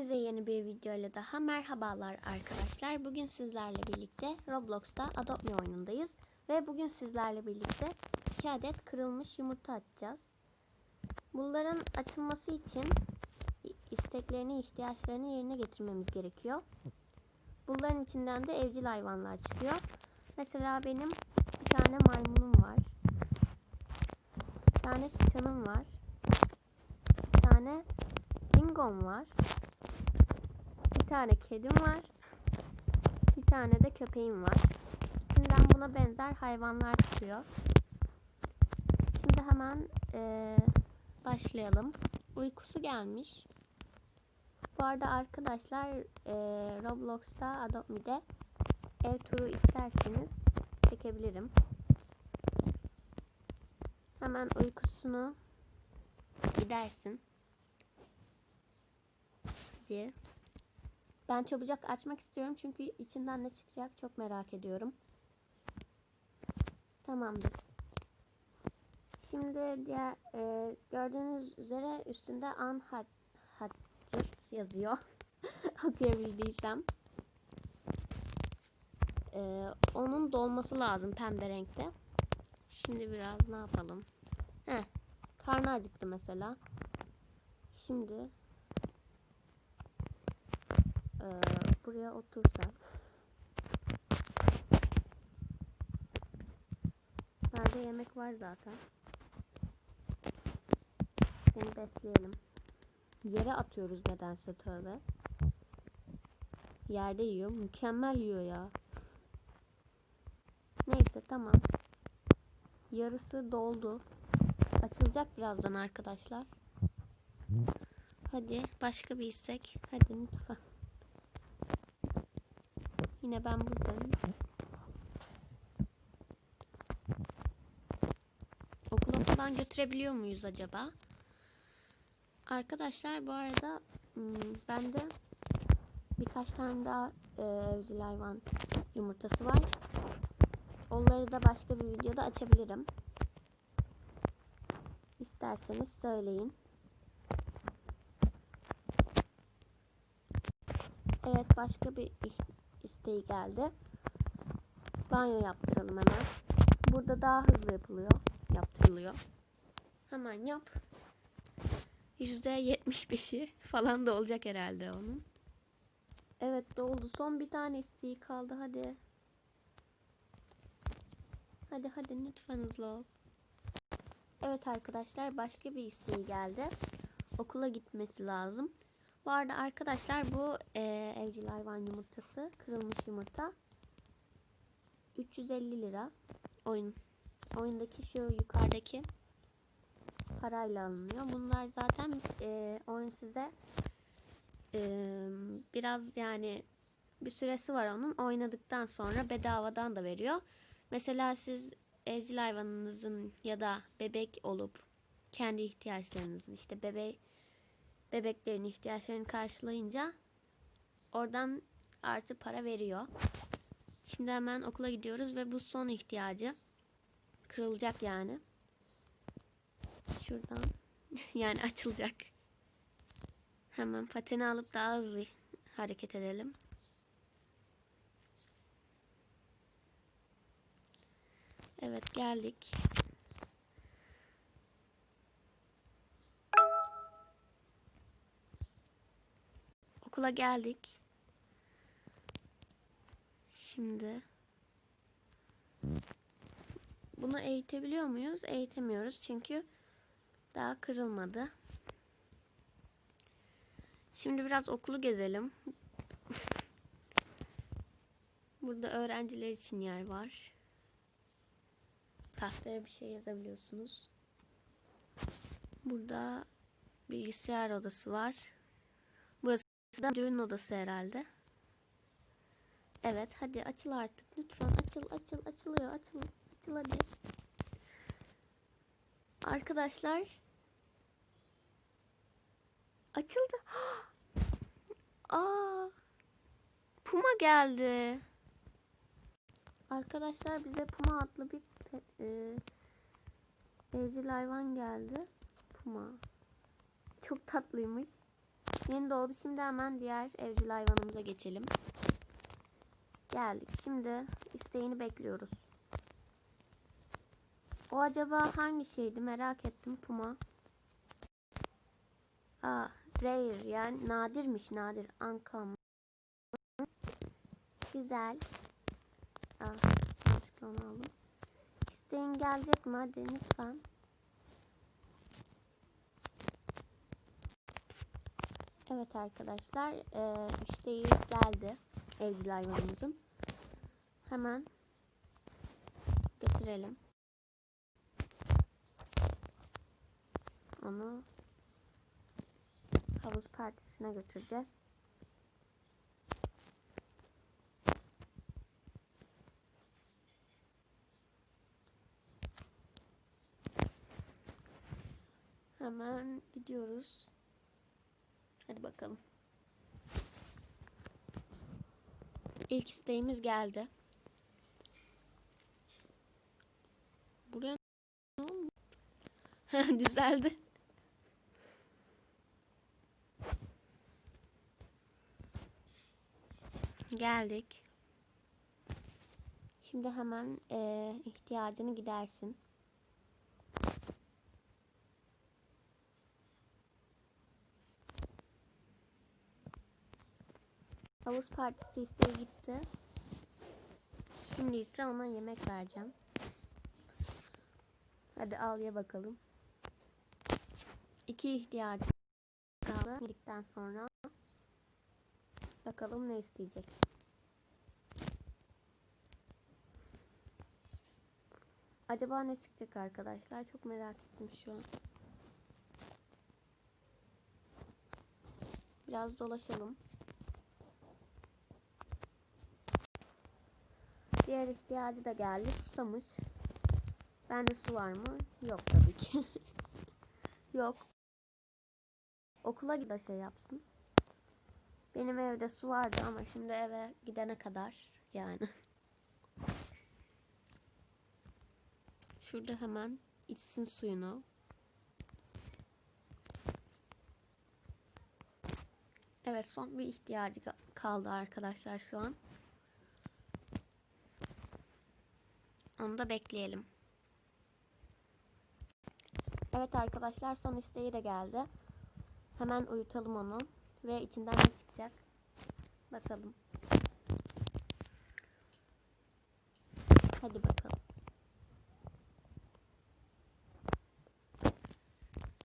Hepinize yeni bir videoyla daha merhabalar arkadaşlar. Bugün sizlerle birlikte Roblox'ta Adopt Me oyunundayız. Ve bugün sizlerle birlikte 2 adet kırılmış yumurta açacağız. Bunların açılması için isteklerini, ihtiyaçlarını yerine getirmemiz gerekiyor. Bunların içinden de evcil hayvanlar çıkıyor. Mesela benim bir tane maymunum var. Bir tane sıçanım var. Bir tane dingom var. Bir tane kedim var. Bir tane de köpeğim var. İçinden buna benzer hayvanlar çıkıyor. Şimdi hemen eee, başlayalım. Uykusu gelmiş. Bu arada arkadaşlar eee, Roblox'ta Adopt Me'de ev turu isterseniz çekebilirim. Hemen uykusunu gidersin. Hadi. Ben çabucak açmak istiyorum çünkü içinden ne çıkacak çok merak ediyorum. Tamamdır. Şimdi diğer e, gördüğünüz üzere üstünde unhatched yazıyor. Okuyabildiysem. E, onun dolması lazım pembe renkte. Şimdi biraz ne yapalım? Heh, karnı acıktı mesela. Şimdi ee, buraya otursak. Bende yemek var zaten. Seni besleyelim. Yere atıyoruz nedense tövbe. Yerde yiyor. Mükemmel yiyor ya. Neyse tamam. Yarısı doldu. Açılacak birazdan arkadaşlar. Hadi başka bir istek. Hadi lütfen. Yine ben buradayım. Okula falan götürebiliyor muyuz acaba? Arkadaşlar bu arada hmm, bende birkaç tane daha e, evcil hayvan yumurtası var. Onları da başka bir videoda açabilirim. İsterseniz söyleyin. Evet başka bir isteği geldi. Banyo yaptıralım hemen. Burada daha hızlı yapılıyor. Yaptırılıyor. Hemen yap. %75'i falan da olacak herhalde onun. Evet doldu. Son bir tane isteği kaldı. Hadi. Hadi hadi lütfen hızlı ol. Evet arkadaşlar başka bir isteği geldi. Okula gitmesi lazım. Bu arada arkadaşlar bu e, evcil hayvan yumurtası kırılmış yumurta 350 lira oyun oyundaki şu yukarıdaki parayla alınıyor. Bunlar zaten e, oyun size e, biraz yani bir süresi var onun oynadıktan sonra bedavadan da veriyor. Mesela siz evcil hayvanınızın ya da bebek olup kendi ihtiyaçlarınızın işte bebeği bebeklerin ihtiyaçlarını karşılayınca oradan artı para veriyor. Şimdi hemen okula gidiyoruz ve bu son ihtiyacı kırılacak yani. Şuradan yani açılacak. Hemen pateni alıp daha hızlı hareket edelim. Evet geldik. Okula geldik. Şimdi bunu eğitebiliyor muyuz? Eğitemiyoruz çünkü daha kırılmadı. Şimdi biraz okulu gezelim. Burada öğrenciler için yer var. Tahtaya bir şey yazabiliyorsunuz. Burada bilgisayar odası var. Da müdürün odası herhalde. Evet hadi açıl artık. Lütfen açıl açıl açılıyor açıl. Açıl hadi. Arkadaşlar. Açıldı. Aa. Puma geldi. Arkadaşlar bize Puma adlı bir e, evcil hayvan geldi. Puma. Çok tatlıymış. Yeni doğdu. Şimdi hemen diğer evcil hayvanımıza geçelim. Geldik. Şimdi isteğini bekliyoruz. O acaba hangi şeydi merak ettim Puma. Aa, rare yani nadirmiş nadir. Ankam. Güzel. Aa, yanlışlıkla onu aldım. İsteğin gelecek mi? Hadi lütfen. Evet arkadaşlar. E, isteği geldi. Evcil hayvanımızın. Hemen götürelim. Onu havuz partisine götüreceğiz. Hemen gidiyoruz. Hadi bakalım. İlk isteğimiz geldi. Buraya ne oldu? Düzeldi. Geldik. Şimdi hemen eee, ihtiyacını gidersin. Havuz partisi isteği gitti. Şimdi ise ona yemek vereceğim. Hadi al ye bakalım. İki ihtiyacı kaldı. Yedikten sonra bakalım ne isteyecek. Acaba ne çıkacak arkadaşlar? Çok merak ettim şu an. Biraz dolaşalım. Diğer ihtiyacı da geldi. Susamış. Bende su var mı? Yok tabii ki. Yok. Okula da şey yapsın. Benim evde su vardı ama şimdi eve gidene kadar yani. Şurada hemen içsin suyunu. Evet son bir ihtiyacı ka- kaldı arkadaşlar şu an. Onu da bekleyelim. Evet arkadaşlar son isteği de geldi. Hemen uyutalım onu. Ve içinden ne çıkacak? Bakalım. Hadi bakalım.